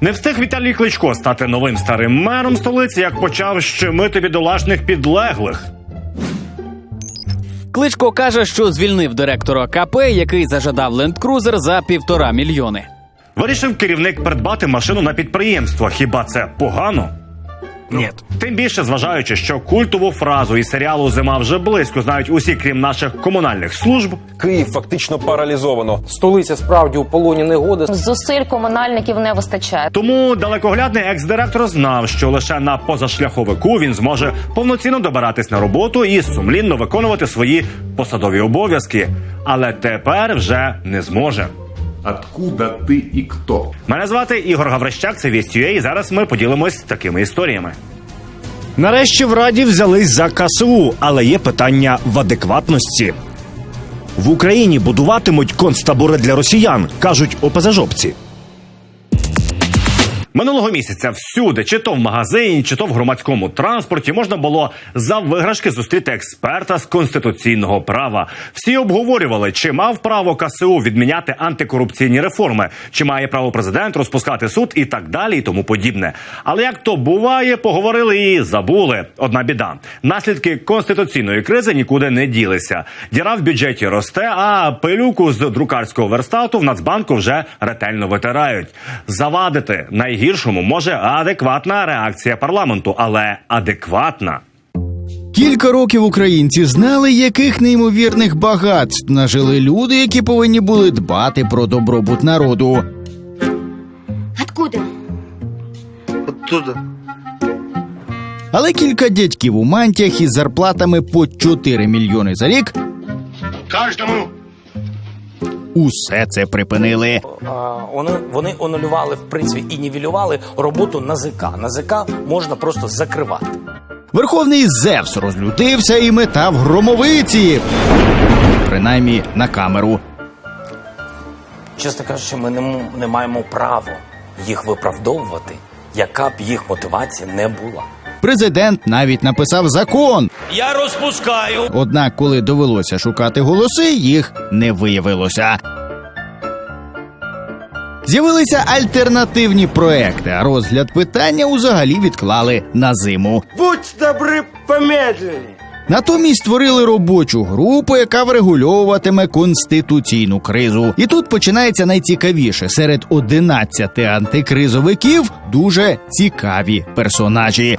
Не встиг Віталій Кличко стати новим старим мером столиці, як почав щемити бідолашних підлеглих. Кличко каже, що звільнив директора КП, який зажадав лендкрузер за півтора мільйони. Вирішив керівник придбати машину на підприємство. Хіба це погано? Ні. Тим більше зважаючи, що культову фразу із серіалу Зима вже близько знають усі, крім наших комунальних служб. Київ фактично паралізовано. Столиця справді у полоні негоди. Зусиль комунальників не вистачає. Тому далекоглядний екс-директор знав, що лише на позашляховику він зможе повноцінно добиратись на роботу і сумлінно виконувати свої посадові обов'язки. Але тепер вже не зможе. Откуда ти і хто? Мене звати Ігор Гаврищак, це Вістює, і зараз ми поділимось такими історіями. Нарешті в Раді взялись за КСУ, але є питання в адекватності. В Україні будуватимуть концтабори для росіян, кажуть ОПЗЖовці. Минулого місяця всюди, чи то в магазині, чи то в громадському транспорті, можна було за виграшки зустріти експерта з конституційного права. Всі обговорювали, чи мав право КСУ відміняти антикорупційні реформи, чи має право президент розпускати суд і так далі, і тому подібне. Але як то буває, поговорили і забули. Одна біда: наслідки конституційної кризи нікуди не ділися. Діра в бюджеті росте, а пилюку з друкарського верстату в Нацбанку вже ретельно витирають. Завадити найгіршому може адекватна реакція парламенту, але адекватна. Кілька років українці знали, яких неймовірних багатств нажили люди, які повинні були дбати про добробут народу. Откуда? Оттуда. Але кілька дядьків у мантіях із зарплатами по 4 мільйони за рік Каждому усе це припинили. Вони, вони анулювали, в принципі, і нівелювали роботу НАЗК. НАЗК можна просто закривати. Верховний Зевс розлютився і метав громовиці. Принаймні на камеру. Чесно кажучи, ми не, не маємо права їх виправдовувати, яка б їх мотивація не була. Президент навіть написав закон. Я розпускаю. Однак, коли довелося шукати голоси, їх не виявилося. З'явилися альтернативні проекти, а розгляд питання узагалі відклали на зиму. Будь добры, помедленнее. Натомість створили робочу групу, яка врегульовуватиме конституційну кризу. І тут починається найцікавіше серед 11 антикризовиків дуже цікаві персонажі.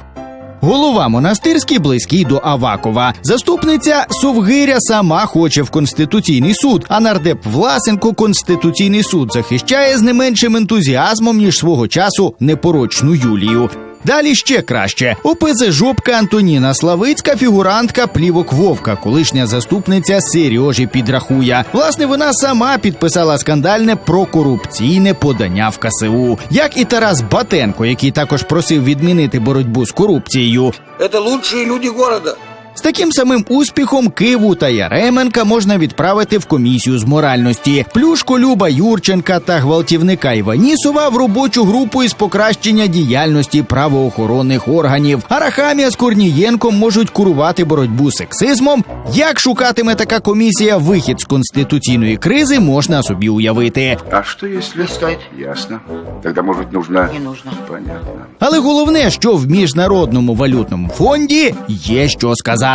Голова монастирський близький до Авакова. Заступниця Совгиря сама хоче в конституційний суд. А нардеп Власенко конституційний суд захищає з не меншим ентузіазмом ніж свого часу непорочну Юлію. Далі ще краще. ОПЗ-жопка Антоніна Славицька, фігурантка плівок Вовка, колишня заступниця Сережі Підрахуя. Власне, вона сама підписала скандальне прокорупційне подання в КСУ, як і Тарас Батенко, який також просив відмінити боротьбу з корупцією. Це лучші люди города. З таким самим успіхом Киву та Яременка можна відправити в комісію з моральності. Плюшко Люба Юрченка та гвалтівника Іванісова в робочу групу із покращення діяльності правоохоронних органів. Арахамія з Корнієнком можуть курувати боротьбу з сексизмом. Як шукатиме така комісія вихід з конституційної кризи, можна собі уявити. А что если сказать? Ясно. Тогда, может быть, нужно... Не нужно. Понятно. Але головне, що в міжнародному валютному фонді є що сказати.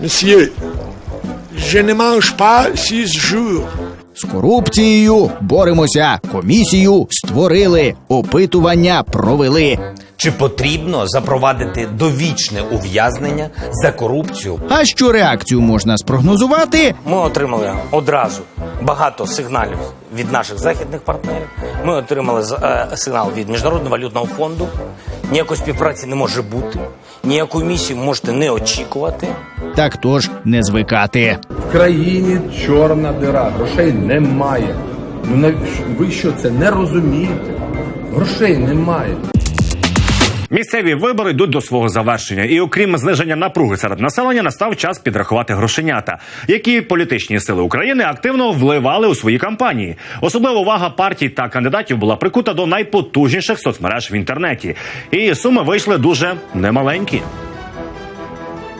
Monsieur, je ne mange pas six jours. З корупцією боремося. Комісію створили, опитування провели. Чи потрібно запровадити довічне ув'язнення за корупцію? А що реакцію можна спрогнозувати? Ми отримали одразу багато сигналів від наших західних партнерів. Ми отримали е, сигнал від Міжнародного валютного фонду. Ніякої співпраці не може бути. Ніяку місію можете не очікувати. Так тож не звикати. В країні чорна дира, грошей немає. Ну навіщо ви що це не розумієте? Грошей немає. Місцеві вибори йдуть до свого завершення, і окрім зниження напруги серед населення, настав час підрахувати грошенята, які політичні сили України активно вливали у свої кампанії. Особлива увага партій та кандидатів була прикута до найпотужніших соцмереж в інтернеті, і суми вийшли дуже немаленькі.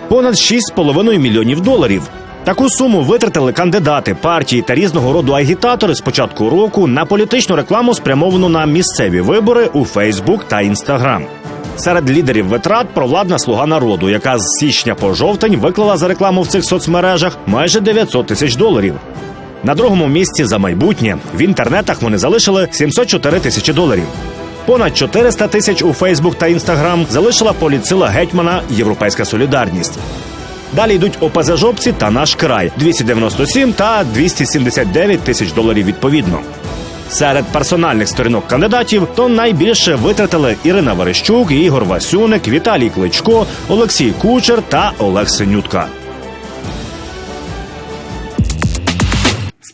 Понад 6,5 мільйонів доларів. Таку суму витратили кандидати, партії та різного роду агітатори з початку року на політичну рекламу, спрямовану на місцеві вибори у Фейсбук та Інстаграм. Серед лідерів витрат провладна слуга народу, яка з січня по жовтень виклала за рекламу в цих соцмережах майже 900 тисяч доларів. На другому місці за майбутнє в інтернетах вони залишили 704 тисячі доларів. Понад 400 тисяч у Фейсбук та Інстаграм залишила політсила гетьмана Європейська Солідарність. Далі йдуть ОПЗЖовці та наш край 297 та 279 тисяч доларів відповідно. Серед персональних сторінок кандидатів то найбільше витратили Ірина Верещук, Ігор Васюник, Віталій Кличко, Олексій Кучер та Олег Синютка.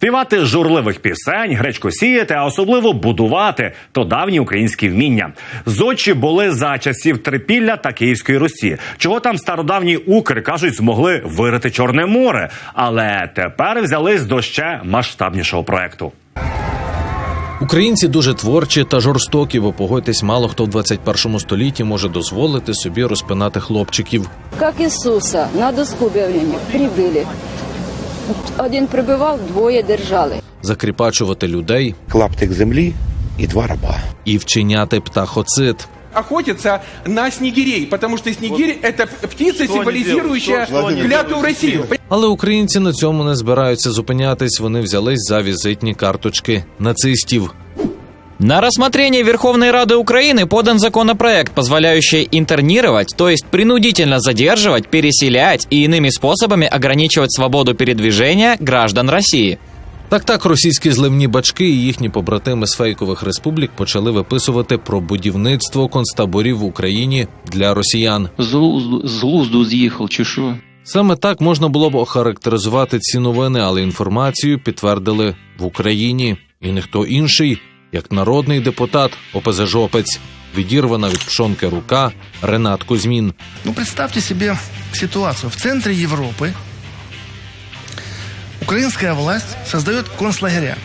Співати журливих пісень, гречко сіяти, а особливо будувати то давні українські вміння. Зодчі були за часів Трипілля та Київської Русі. Чого там стародавні укри кажуть, змогли вирити Чорне море, але тепер взялись до ще масштабнішого проекту. Українці дуже творчі та жорстокі, бо погодьтесь, мало хто в 21 столітті може дозволити собі розпинати хлопчиків. Как Ісуса на доску об'явлення прибили. Один прибивав, двоє держали. закріпачувати людей Клаптик землі і два раба. і вчиняти птахоцид. Охотятся на снегирей, потому что снегирь это птица, символизирующая клятву России. Але українці на цьому не збираються зупинятись. Вони взялись за візитні карточки нацистів. На рассмотрение Верховной Рады Украины подан законопроект, позволяющий интернировать, то есть принудительно задерживать, переселять и иными способами ограничивать свободу передвижения граждан России. Так так російські зливні бачки і їхні побратими з фейкових республік почали виписувати про будівництво концтаборів в Україні для росіян. З глузду з'їхав, чи що? Саме так можна було б охарактеризувати ці новини, але інформацію підтвердили в Україні і ніхто інший, як народний депутат ОПЗЖопець, відірвана від пшонки рука Ренат Кузьмін. Ну, представьте себе ситуацию. В центре Европы украинская власть создает концлагеря.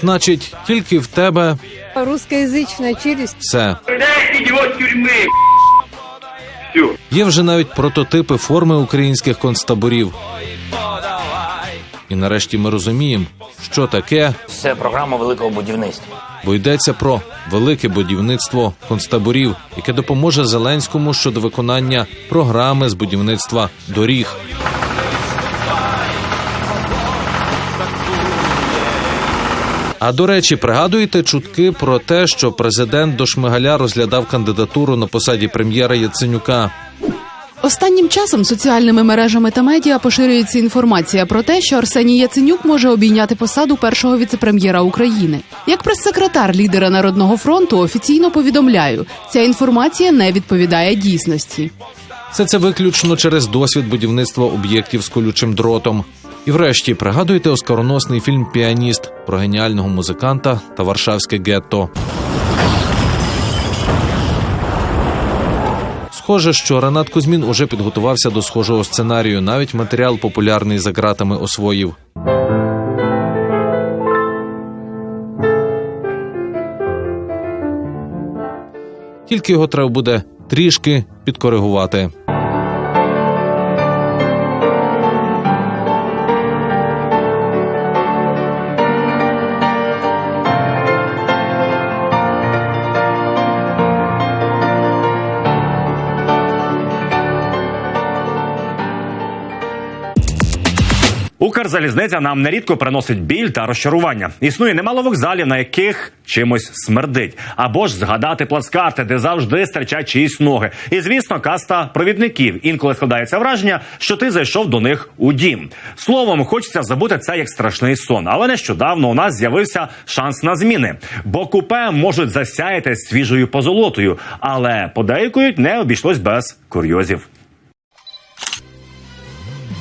Значить, тільки в тебе Русскоязична челюсть. все. Є вже навіть прототипи форми українських концтаборів. І нарешті ми розуміємо, що таке, Це програма великого будівництва. Бо йдеться про велике будівництво концтаборів, яке допоможе Зеленському щодо виконання програми з будівництва доріг. А до речі, пригадуєте чутки про те, що президент до Шмигаля розглядав кандидатуру на посаді прем'єра Яценюка. Останнім часом соціальними мережами та медіа поширюється інформація про те, що Арсеній Яценюк може обійняти посаду першого віцепрем'єра України. Як прес-секретар лідера Народного фронту офіційно повідомляю, ця інформація не відповідає дійсності. Все це виключно через досвід будівництва об'єктів з колючим дротом. І врешті пригадуєте оскароносний фільм Піаніст про геніального музиканта та Варшавське гетто. Схоже, що Ренат Кузьмін уже підготувався до схожого сценарію. Навіть матеріал популярний за ґратами освоїв. Тільки його треба буде трішки підкоригувати. Укрзалізниця нам нерідко приносить біль та розчарування. Існує немало вокзалів, на яких чимось смердить. Або ж згадати плацкарти, де завжди стирчать чиїсь ноги. І звісно, каста провідників. Інколи складається враження, що ти зайшов до них у дім. Словом, хочеться забути це як страшний сон. Але нещодавно у нас з'явився шанс на зміни. Бо купе можуть засяяти свіжою позолотою, але подейкують не обійшлось без курйозів.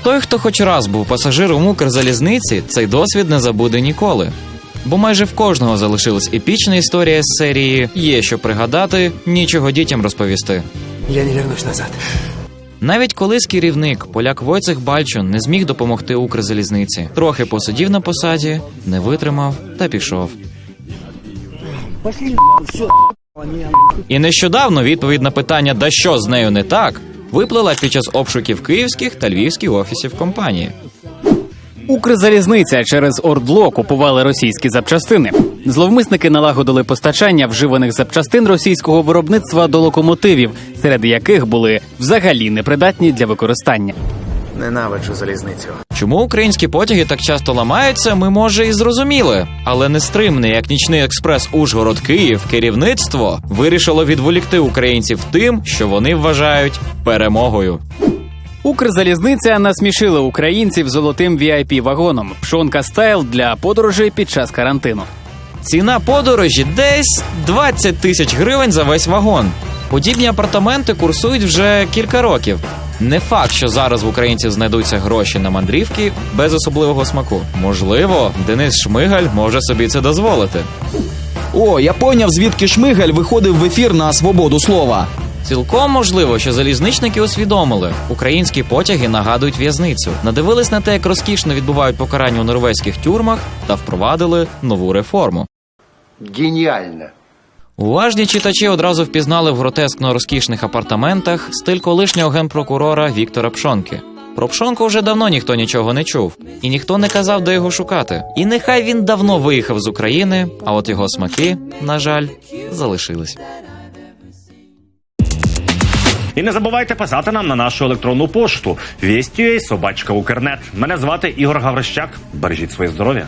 Той, хто хоч раз був пасажиром Укрзалізниці, цей досвід не забуде ніколи. Бо майже в кожного залишилась епічна історія з серії Є що пригадати, нічого дітям розповісти. Я не вернусь назад. Навіть колись керівник, поляк Войцех Бальчун, не зміг допомогти Укрзалізниці. Трохи посидів на посаді, не витримав та пішов. І нещодавно відповідь на питання, да що з нею не так, виплила під час обшуків київських та львівських офісів компанії. Укрзалізниця через Ордло купували російські запчастини. Зловмисники налагодили постачання вживаних запчастин російського виробництва до локомотивів, серед яких були взагалі непридатні для використання. Ненавиджу залізницю. Чому українські потяги так часто ламаються, ми може і зрозуміли. Але нестримне, як нічний експрес Ужгород Київ, керівництво вирішило відволікти українців тим, що вони вважають перемогою. Укрзалізниця насмішила українців золотим vip вагоном пшонка стайл для подорожей під час карантину. Ціна подорожі десь 20 тисяч гривень за весь вагон. Подібні апартаменти курсують вже кілька років. Не факт, що зараз в українців знайдуться гроші на мандрівки без особливого смаку. Можливо, Денис Шмигаль може собі це дозволити. О, я поняв, звідки Шмигаль виходив в ефір на свободу слова. Цілком можливо, що залізничники усвідомили, українські потяги нагадують в'язницю, надивились на те, як розкішно відбувають покарання у норвезьких тюрмах, та впровадили нову реформу. Геніально. Уважні читачі одразу впізнали в гротескно розкішних апартаментах стиль колишнього генпрокурора Віктора Пшонки. Про Пшонку вже давно ніхто нічого не чув, і ніхто не казав, де його шукати. І нехай він давно виїхав з України, а от його смаки, на жаль, залишились. І не забувайте писати нам на нашу електронну пошту Вістює собачка Укрнет. Мене звати Ігор Гаврищак. Бережіть своє здоров'я.